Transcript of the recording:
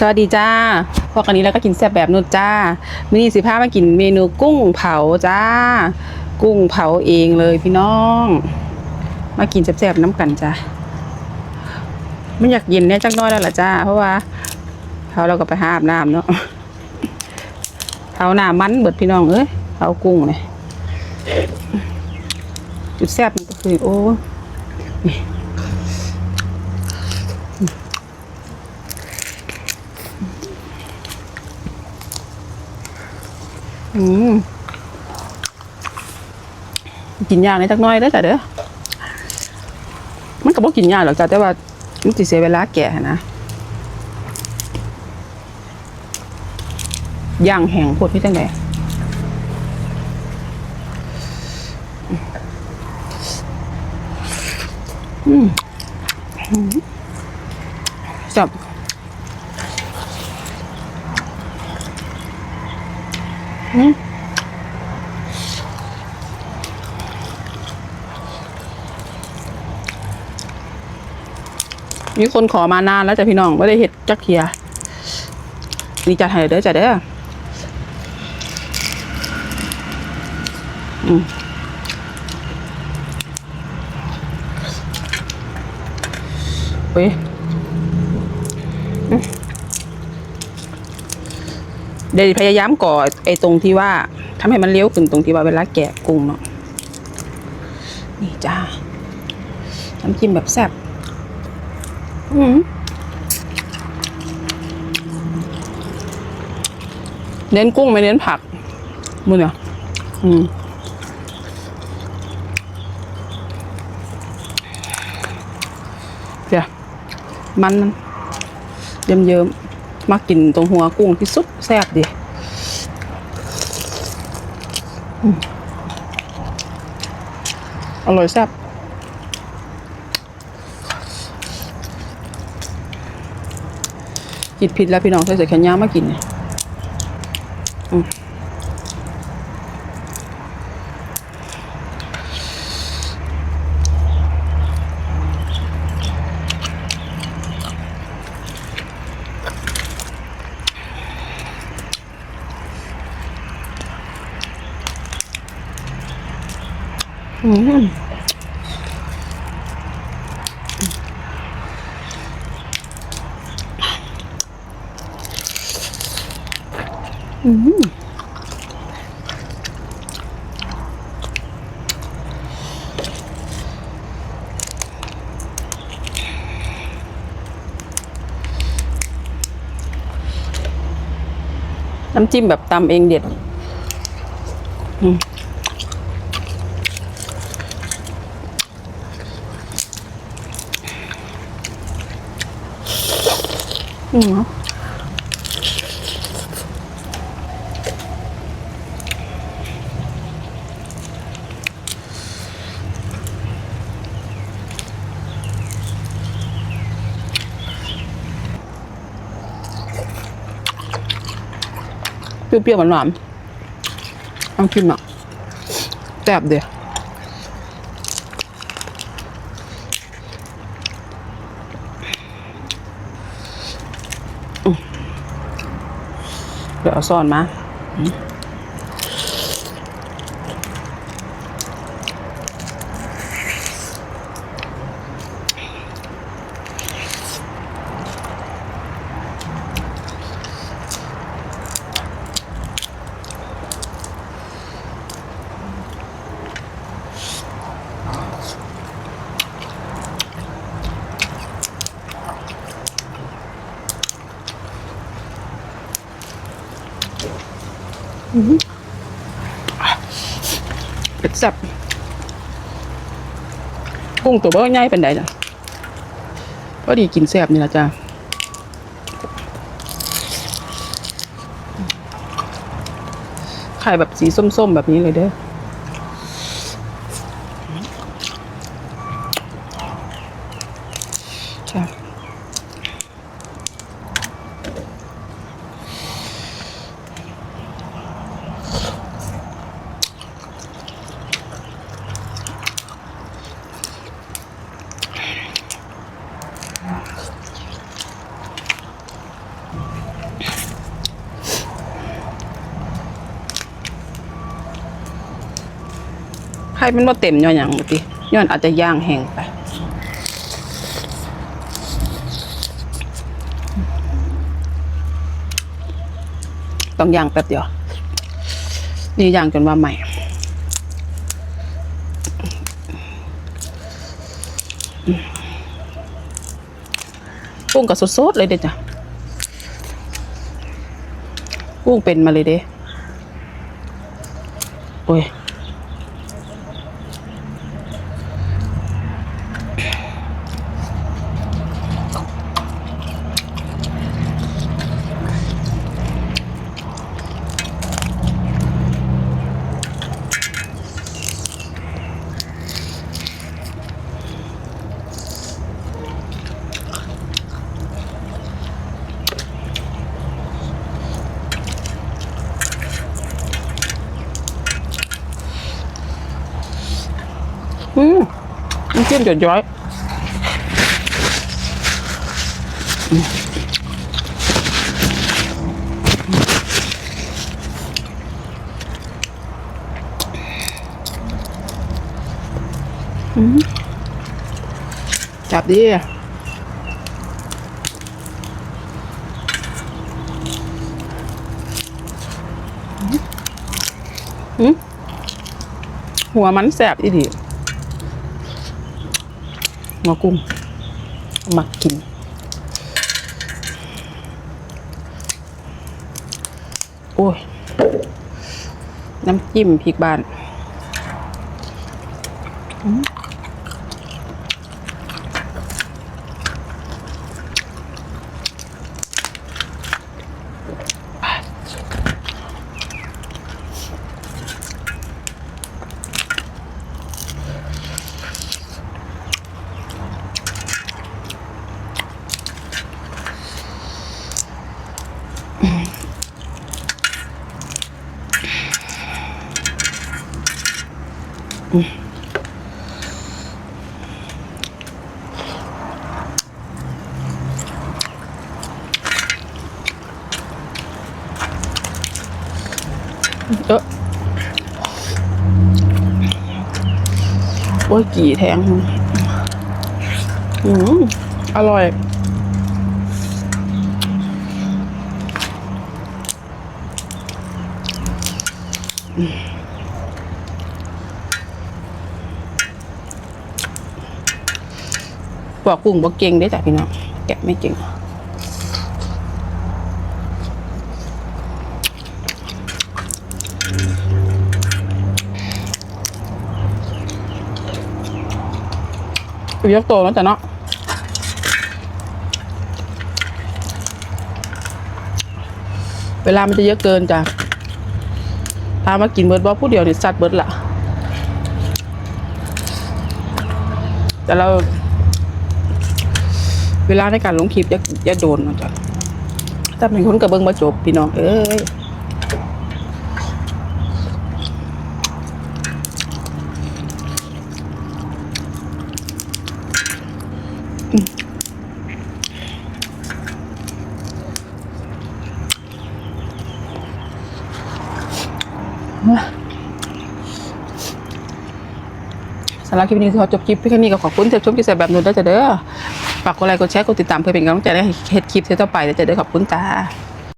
สวัสดีจ้าพวกอันนี้แล้วก็กินแซ่บแบบนุชจ้ามื้อนี้สิพามากินเมนูกุ้งเผาจ้า กุ้งเผาเองเลยพี่น้อง มากินแซ่บๆน้ำกันจ้าไม่อยากเย็นเนี่ยจักน้อยแล้วล่ะจ้า เพราะว่าเผาเราก็ไปหาอาบน้ำเนาะเผาหน้ามันเบิดพี่น้องเอ้ยเผากุ้งเนี่ยจุดแซ่บมันก็คือโอ้ อืมกินยาในจักน้อยเด้อจ้ะเด้อ มันก็บ่กินยาหรอกจ้ะแต่ว่ามันสิเสียเวลาแก่หั้นนะย่างแห้งโพดพี่จังไดอืมอืมจับ มีคนขอมานานแล้วจ้ะพี่น้องไม่ได้เห็ดจักเทียนี่จัดให้เด้อจ้ะเด้ออืมเฮ้ยอืม เดี๋ยวพยายามก่อไอ้ตรงที่ว่าทำให้มันเลี้ยวขึ้นตรงที่ว่าเวลาแกะกุ้งเนาะนี่จ้าน้ำจิ้มแบบแซ่บอืมเน้นกุ้งไม่เน้นผักมือเนี่ยอืมเดี๋ยวมันเยิ้มเยิ้มๆ มากินตรงหัวกุ้งที่สุดแซ่บดีอร่อยแซ่บกินผิดแล้วพี่น้องใส่เสื้อแขนยาวมากินเนี่ยอืม อืมอืมน้ำจิ้มแบบตำเองเด็ดอืมเปรี้ยวๆหวานๆน้ำจิ้มอะแซ่บเดียว เดี๋ยวเอาซ่อนมา เป็ดแซ่บกุ้งตัวเบ้อง่ายเป็นไดจ้ะก็ดีกินแซ่บนี่ละจ้าไข่แบบสีส้มๆ แบบนี้เลยเด้อ ไข่มันบ่เต็มย้อนหยังบ่ติย้อนอาจจะย่างแห้งไปต้องย่างแป๊บเดียว นี่ย่างจนว่าใหม่ กุ้งกับสดๆเลยเด็ดจ้ะ กุ้งเป็นมาเลยเด้ โอ้ย จิ้มหยดย้อยอืมอืมจับดิอืมหัวมันแสบอีดี หัวกุ้งหมักกิน โอ้ย น้ำจิ้มพริกบ้าน อืม เออโอ้ยกี่แทงอืมอร่อยอืม ปอกกุ้งบอกเก่งได้จ้ะพี่น้องแกะไม่เก่งยกโตแล้วจ้ะเนาะเวลามันจะเยอะเกินจ้ะถ้ามากินเบิร์ดบอผู้เดียวนี่สัตว์เบิร์ดละแต่เรา เวลาในการลงคลิปอย่าอย่าโดนนะจ๊ะถ้าเป็นคนกระเบิงมาจบพี่น้องเอ้ยสำหรับคลิปนี้ขอจบคลิปเพียงแค่นี้ก็ขอบคุณที่ชมที่ใส่แบบนู้นได้จ้ะเด้อ ฝากกดไลค์กดแชร์กดติดตามเพื่อเป็นกำลังใจในเฮ็ดคลิปต่อไปเด้วจะได้ขอบคุณจ้า